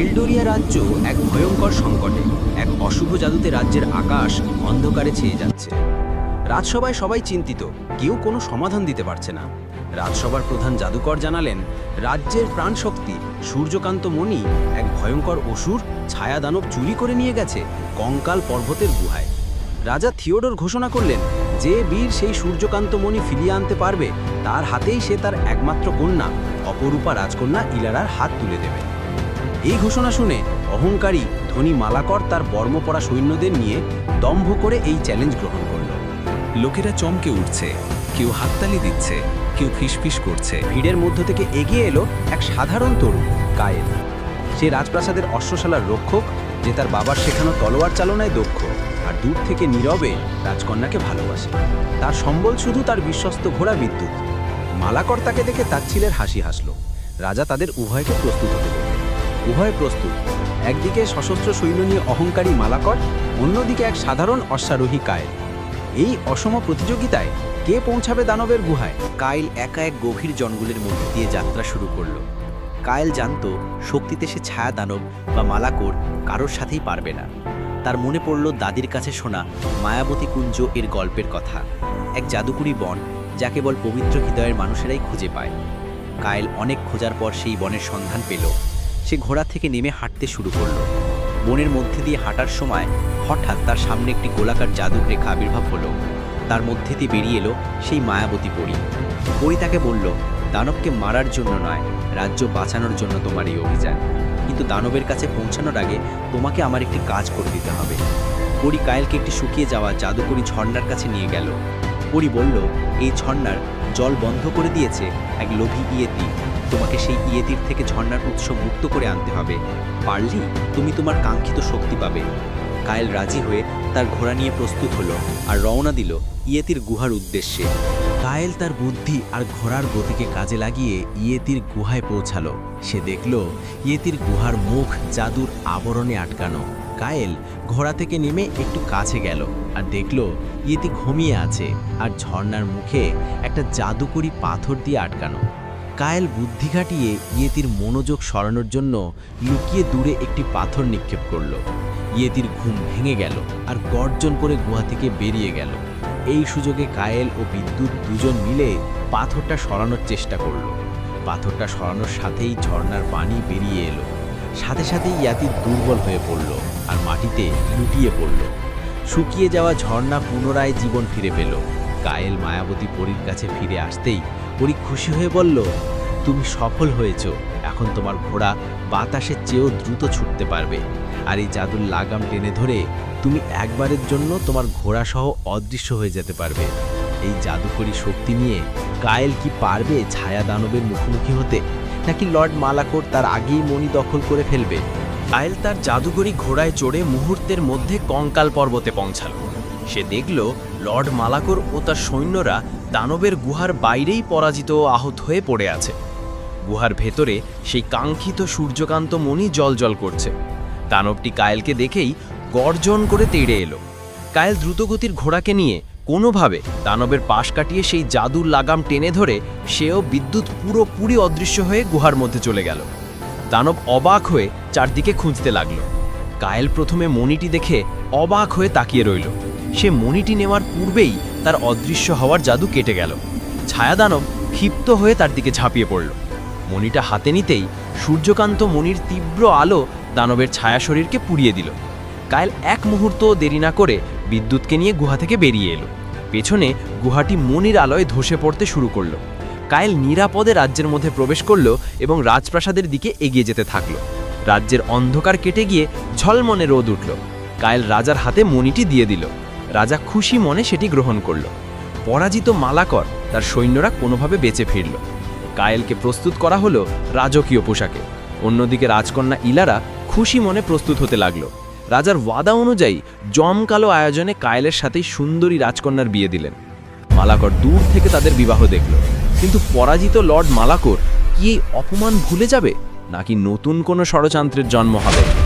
এলডোরিয়া রাজ্য এক ভয়ঙ্কর সংকটে। এক অশুভ জাদুতে রাজ্যের আকাশ অন্ধকারে ছেয়ে যাচ্ছে। রাজসভায় সবাই চিন্তিত, কেউ কোনো সমাধান দিতে পারছে না। রাজসভার প্রধান জাদুকর জানালেন, রাজ্যের প্রাণশক্তি, সূর্যকান্ত মণি এক ভয়ঙ্কর অসুর ছায়া দানব চুরি করে নিয়ে গেছে কঙ্কাল পর্বতের গুহায়। রাজা থিওডোর ঘোষণা করলেন, যে বীর সেই সূর্যকান্ত মণি ফিরিয়ে আনতে পারবে, তার হাতেই সে তার একমাত্র কন্যা, অপরূপা রাজকন্যা ইলারার হাত তুলে দেবে। এই ঘোষণা শুনে অহংকারী ধনী মালাকর তার বর্ম পরা সৈন্যদের নিয়ে দম্ভ করে এই চ্যালেঞ্জ গ্রহণ করল। লোকেরা চমকে উঠছে, কেউ হাততালি দিচ্ছে, কেউ ফিসফিস করছে। ভিড়ের মধ্য থেকে এগিয়ে এলো এক সাধারণ তরুণ কায়েল সে রাজপ্রাসাদের অশ্বশালার রক্ষক, যে তার বাবার শেখানো তলোয়ার চালনায় দক্ষ আর দূর থেকে নীরবে রাজকন্যাকে ভালোবাসে। তার সম্বল শুধু তার বিশ্বস্ত ঘোড়া বিদ্যুৎ। মালাকর তাকে দেখে তাচ্ছিলের হাসি হাসল। রাজা তাদের উভয়কে প্রস্তুত হতে উভয় প্রস্তুত। একদিকে সশস্ত্র সৈন্য নিয়ে অহংকারী মালাকর, অন্যদিকে এক সাধারণ অশ্বারোহী কায়েল। এই অসম প্রতিযোগিতায় কে পৌঁছাবে দানবের গুহায়? কাইল একা এক গভীর জঙ্গলের মধ্যে দিয়ে যাত্রা শুরু করল। কায়েল জানত, শক্তিতে সে ছায়া দানব বা মালাকোর কারোর সাথেই পারবে না। তার মনে পড়ল দাদির কাছে শোনা মায়াবতী কুঞ্জ এর গল্পের কথা। এক জাদুকুরি বন, যা কেবল পবিত্র হৃদয়ের মানুষেরাই খুঁজে পায়। কায়েল অনেক খোঁজার পর সেই বনের সন্ধান পেল। সে ঘোড়া থেকে নেমে হাঁটতে শুরু করল। বনের মধ্যে দিয়ে হাঁটার সময় হঠাৎ তার সামনে একটি গোলাকার জাদুর রেখা আবির্ভাব হলো। তার মধ্যে দিয়ে বেরিয়ে এলো সেই মায়াবতী পরী। পরী তাকে বলল, দানবকে মারার জন্য নয়, রাজ্য বাঁচানোর জন্য তোমার এই অভিযান। কিন্তু দানবের কাছে পৌঁছানোর আগে তোমাকে আমার একটি কাজ করে দিতে হবে। পরী কায়েলকে একটি শুকিয়ে যাওয়া জাদুকরি ঝর্ণার কাছে নিয়ে গেল। পরি বলল, এই ঝর্ণার জল বন্ধ করে দিয়েছে এক লোভী ইয়েতি। তোমাকে সেই ইয়েতির থেকে ঝর্ণার উৎস মুক্ত করে আনতে হবে। পারলি তুমি তোমার কাঙ্ক্ষিত শক্তি পাবে। কায়েল রাজি হয়ে তার ঘোড়া নিয়ে প্রস্তুত হলো আর রওনা দিল ইয়েতির গুহার উদ্দেশ্যে। কায়েল তার বুদ্ধি আর ঘোড়ার গতিকে কাজে লাগিয়ে ইয়েতির গুহায় পৌঁছালো। সে দেখল ইয়েতির গুহার মুখ জাদুর আবরণে আটকানো। কায়েল ঘোড়া থেকে নেমে একটু কাছে গেল আর দেখল ইয়েতি ঘুমিয়ে আছে আর ঝর্ণার মুখে একটা জাদুকরি পাথর দিয়ে আটকানো। কায়েল বুদ্ধি খাটিয়ে ইয়েতির মনোযোগ সরানোর জন্য লুকিয়ে দূরে একটি পাথর নিক্ষেপ করল। ইয়েতির ঘুম ভেঙে গেল আর গর্জন করে গুহা থেকে বেরিয়ে গেল। এই সুযোগে কায়েল ও বিদ্যুৎ দুজন মিলে পাথরটা সরানোর চেষ্টা করল। পাথরটা সরানোর সাথেই ঝর্ণার পানি বেরিয়ে এলো। সাথে সাথে ইয়াতি দুর্বল হয়ে পড়ল আর মাটিতে লুটিয়ে পড়ল। শুকিয়ে যাওয়া ঝর্ণা পুনরায় জীবন ফিরে পেল। কায়েল মায়াবতী পরীর কাছে ফিরে আসতেই পরী খুশি হয়ে বলল, তুমি সফল হয়েছ। এখন তোমার ঘোড়া বাতাসের চেয়েও দ্রুত ছুটতে পারবে। আর এই জাদুর লাগাম টেনে ধরে তুমি একবারের জন্য তোমার ঘোড়া সহ অদৃশ্য হয়ে যেতে পারবে। এই জাদুকরী শক্তি নিয়ে কায়েল কি পারবে ছায়া দানবের মুখোমুখি হতে? নাকি লর্ড মালাকোর তার আগেই মণি দখল করে ফেলবে? কায়েল তার জাদুকরি ঘোড়ায় চড়ে মুহূর্তের মধ্যে কঙ্কাল পর্বতে পৌঁছাল। সে দেখল লর্ড মালাকোর ও তার সৈন্যরা দানবের গুহার বাইরেই পরাজিত আহত হয়ে পড়ে আছে। গুহার ভেতরে সেই কাঙ্ক্ষিত সূর্যকান্ত মণি জলজল করছে। দানবটি কায়েলকে দেখেই গর্জন করে তেড়ে এলো। কায়েল দ্রুতগতির ঘোড়াকে নিয়ে কোনোভাবে দানবের পাশ কাটিয়ে সেই জাদুর লাগাম টেনে ধরে সেও বিদ্যুৎ পুরোপুরি অদৃশ্য হয়ে গুহার মধ্যে চলে গেল। দানব অবাক হয়ে চারদিকে খুঁজতে লাগল। কায়েল প্রথমে মণিটি দেখে অবাক হয়ে তাকিয়ে রইল। সে মণিটি নেওয়ার পূর্বেই তার অদৃশ্য হওয়ার জাদু কেটে গেল। ছায়া দানব ক্ষিপ্ত হয়ে তার দিকে ঝাঁপিয়ে পড়ল। মণিটা হাতে নিতেই সূর্যকান্ত মণির তীব্র আলো দানবের ছায়া শরীরকে পুড়িয়ে দিল। কায়েল এক মুহূর্ত দেরি না করে বিদ্যুৎকে নিয়ে গুহা থেকে বেরিয়ে এলো। পেছনে গুহাটি মনির আলোয় ধসে পড়তে শুরু করল। কায়েল নিরাপদে রাজ্যের মধ্যে প্রবেশ করল এবং রাজপ্রাসাদের দিকে এগিয়ে যেতে থাকল। রাজ্যের অন্ধকার কেটে গিয়ে ঝলমনে রোদ উঠল। কায়েল রাজার হাতে মণিটি দিয়ে দিল। রাজা খুশি মনে সেটি গ্রহণ করল। পরাজিত মালাকর তার সৈন্যরা কোনোভাবে বেঁচে ফিরল। কায়েলকে প্রস্তুত করা হলো রাজকীয় পোশাকে। অন্যদিকে রাজকন্যা ইলারা খুশি মনে প্রস্তুত হতে লাগল। রাজার ওয়াদা অনুযায়ী জমকালো আয়োজনে কায়েলের সাথেই সুন্দরী রাজকন্যার বিয়ে দিলেন। মালাকর দূর থেকে তাদের বিবাহ দেখল। কিন্তু পরাজিত লর্ড মালাকর কি এই অপমান ভুলে যাবে? নাকি নতুন কোনো ষড়যন্ত্রের জন্ম হবে?